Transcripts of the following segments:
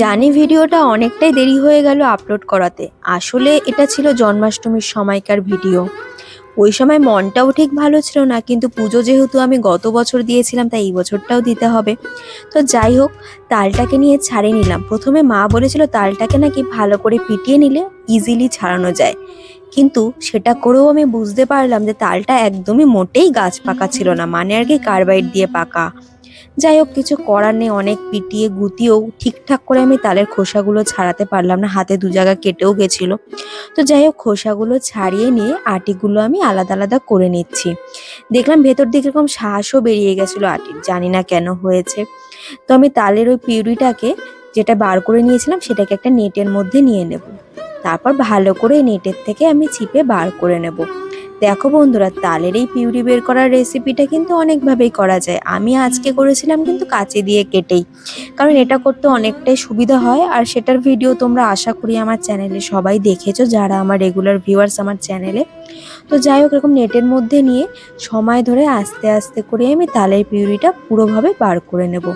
জানি ভিডিওটা অনেকটাই দেরি হয়ে গেল আপলোড করাতে। আসলে এটা ছিল জন্মাষ্টমীর সময়কার ভিডিও। ওই সময় মনটাও ঠিক ভালো ছিল না, কিন্তু পুজো যেহেতু আমি গত বছর দিয়েছিলাম, তাই এই বছরটাও দিতে হবে। তো যাই হোক, তালটাকে নিয়ে ছাড়িয়ে নিলাম। প্রথমে মা বলেছিল তালটাকে নাকি ভালো করে পিটিয়ে নিলে ইজিলি ছাড়ানো যায়। কিন্তু সেটা করেও আমি বুঝতে পারলাম যে তালটা একদমই মোটেই গাছ পাকা ছিল না। মানে আর কি কার্বাইড দিয়ে পাকা। যাই হোক, কিছু করার নেই, অনেক পিটিয়ে গুতিয়েও ঠিকঠাক করে আমি তালের খোসাগুলো ছাড়াতে পারলাম না, হাতে দু জায়গা কেটেও গেছিল। তো যাই হোক, খোসাগুলো ছাড়িয়ে নিয়ে আটিগুলো আমি আলাদা আলাদা করে নিচ্ছি। দেখলাম ভেতর দিকে এরকম শ্বাসও বেরিয়ে গেছিল আটির, জানি না কেন হয়েছে। তো আমি তালের ওই পিউরিটাকে যেটা বার করে নিয়েছিলাম, সেটাকে একটা নেটের মধ্যে নিয়ে নেব। তারপর ভালো করে নেটের থেকে আমি চিপে বার করে নেব। দেখো বন্ধুরা, তালের এই পিউরি বের করার রেসিপিটা কিন্তু অনেকভাবেই করা যায়। আমি আজকে করেছিলাম কিন্তু কাঁচি দিয়ে কেটেই। কারণ এটা করতে অনেকটাই সুবিধা হয় আর সেটার ভিডিও তোমরা আশা করি আমার চ্যানেলে সবাই দেখেছ, যারা আমার রেগুলার ভিউয়ার্স আমার চ্যানেলে তো যাই হোক, এরকম নেটের মধ্যে নিয়ে সময় ধরে আস্তে আস্তে করে আমি তালের পিউরিটা পুরোভাবে বার করে নেব।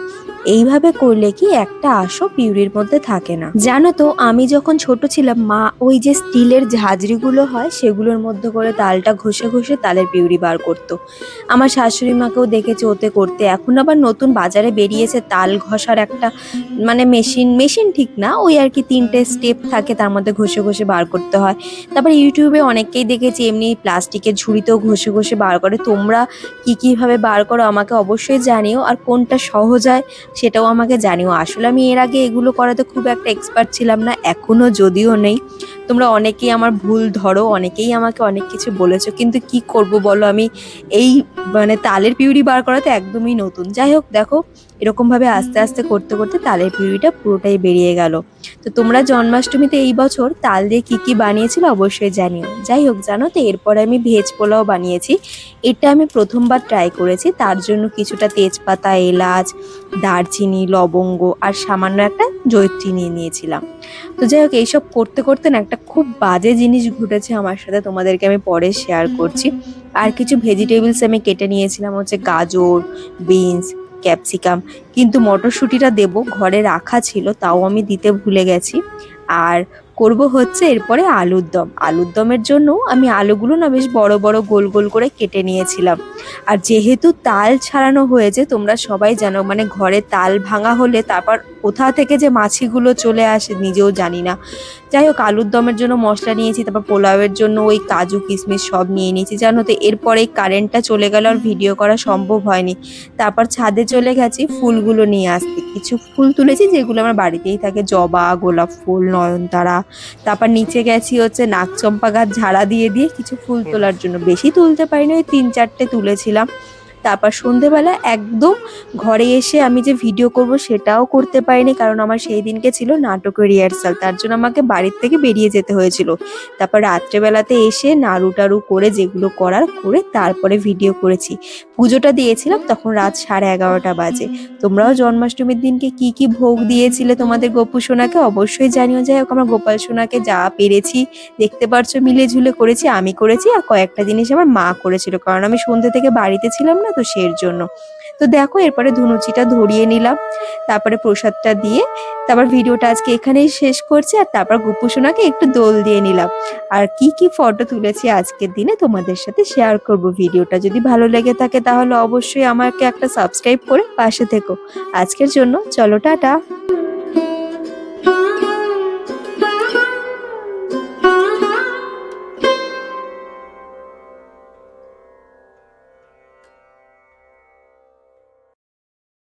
এইভাবে করলে কি একটা আশও পিউরির মধ্যে থাকে না। জানো তো, আমি যখন ছোট ছিলাম, মা ওই যে স্টিলের ঝাঁঝরিগুলো হয়, সেগুলোর মধ্যে করে তালটা ঘষে ঘষে তালের পিউরি বার করতো। আমার শাশুড়ি মাকেও দেখেছি ওতে করতে। এখন আবার নতুন বাজারে বেরিয়েছে, তাল ঘষার একটা মানে মেশিন মেশিন ঠিক না, ওই আর কি তিনটে স্টেপ থাকে, তার মধ্যে ঘষে ঘষে বার করতে হয়। তারপর ইউটিউবে অনেককেই দেখেছি এমনি প্লাস্টিকের ঝুড়িতেও ঘষে ঘষে বার করে। তোমরা কি কীভাবে বার করো আমাকে অবশ্যই জানিও, আর কোনটা সহজ হয় সেটাও আমাকে জানিও। আসলে আমি এর আগে এগুলো করাতে খুব একটা এক্সপার্ট ছিলাম না, এখনও যদিও নেই। তোমরা অনেকেই আমার ভুল ধরো, অনেকেই আমাকে অনেক কিছু বলেছ, কিন্তু কি করব বলো? আমি এই মানে তালের পিউরি বার করাতে একদমই নতুন। যাই হোক, দেখো এরকমভাবে আস্তে আস্তে করতে করতে তালের পিউরিটা পুরোটাই বেরিয়ে গেল। তো তোমরা জন্মাষ্টমীতে এই বছর তাল দিয়ে কি কি বানিয়েছিল অবশ্যই জানিও। যাই হোক, জানো তো, এরপরে আমি ভেজ পোলাও বানিয়েছি। এটা আমি প্রথমবার ট্রাই করেছি। তার জন্য কিছুটা তেজপাতা, এলাচ, দারচিনি, লবঙ্গ আর সামান্য একটা জয়ত্রী নিয়ে নিয়েছিলাম। তো যাই হোক, এইসব করতে করতে না একটা খুব বাজে জিনিস ঘটেছে আমার সাথে। তোমাদেরকে আমি পরে শেয়ার করছি। আর কিছু ভেজিটেবলস আমি কেটে নিয়েছিলাম, হচ্ছে গাজর বিনস ক্যাপসিকাম। কিন্তু মটরশুঁটিটা দেব ঘরে রাখা ছিল তাও আমি দিতে ভুলে গেছি। আর করব হচ্ছে এরপরে আলুর দম। আলুর দমের জন্য আমি আলুগুলো না বেশ বড় বড় গোল গোল করে কেটে নিয়েছিলাম। আর যেহেতু তাল ছাড়ানো হয়েছে, তোমরা সবাই জানো মানে ঘরে তাল ভাঙা হলে তারপর কোথা থেকে যে মাছিগুলো চলে আসে নিজেও জানি না। যাই হোক, আলুর দমের জন্য মশলা নিয়েছি, তারপর পোলাওয়ের জন্য ওই কাজু, কিশমিশ সব নিয়ে নিয়েছি। জানো তো, এরপরে কারেন্টটা চলে গেল আর ভিডিও করা সম্ভব হয়নি। তারপর ছাদে চলে গেছি, ফুলগুলো নিয়ে আসতে। কিছু ফুল তুলেছি যেগুলো আমার বাড়িতেই থাকে, জবা, গোলাপ ফুল, নয়নতারা তারপর নিচে গেছি হচ্ছে নাকচম্পা গাছ ঝাড়া দিয়ে দিয়ে কিছু ফুল তোলার জন্য। বেশি তুলতে পারিনি, ওই তিন চারটে তুলেছিলাম। তারপর সন্ধেবেলা একদম ঘরে এসে আমি যে ভিডিও করব সেটাও করতে পারিনি, কারণ আমার সেই দিনকে ছিল নাটকের রিহার্সাল তার জন্য আমাকে বাড়ির থেকে বেরিয়ে যেতে হয়েছিল। তারপর রাত্রেবেলাতে এসে নাড়ু টাড়ু করে যেগুলো করার করে তারপরে ভিডিও করেছি। পুজোটা দিয়েছিলাম তখন রাত সাড়ে এগারোটা বাজে। তোমরাও জন্মাষ্টমীর দিনকে কি কি ভোগ দিয়েছিলে তোমাদের গোপু সোনাকে অবশ্যই জানিও। যাই হোক, আমার গোপাল সোনাকে যা পেরেছি, দেখতে পারছ মিলে ঝুলে করেছি, আমি করেছি আর কয়েকটা জিনিস আমার মা করেছিল। কারণ আমি সন্ধ্যে থেকে বাড়িতে ছিলাম না তো সের জন্য? তো দেখো, এরপরে ধুনুচিটা ধরিয়ে নিলাম, তারপরে প্রসাদটা দিয়ে তারপর ভিডিওটা আজকে এখানেই শেষ করছি, আর তারপর গোপু সোনাকে একটু দোল দিয়ে নিলাম। আর কি কি ফটো তুলেছি আজকের দিনে তোমাদের সাথে শেয়ার করব ভিডিওটা। যদি ভালো লেগে থাকে তাহলে অবশ্যই আমাকে একটা সাবস্ক্রাইব করে পাশে থেকো। আজকের জন্য চলো, টাটা।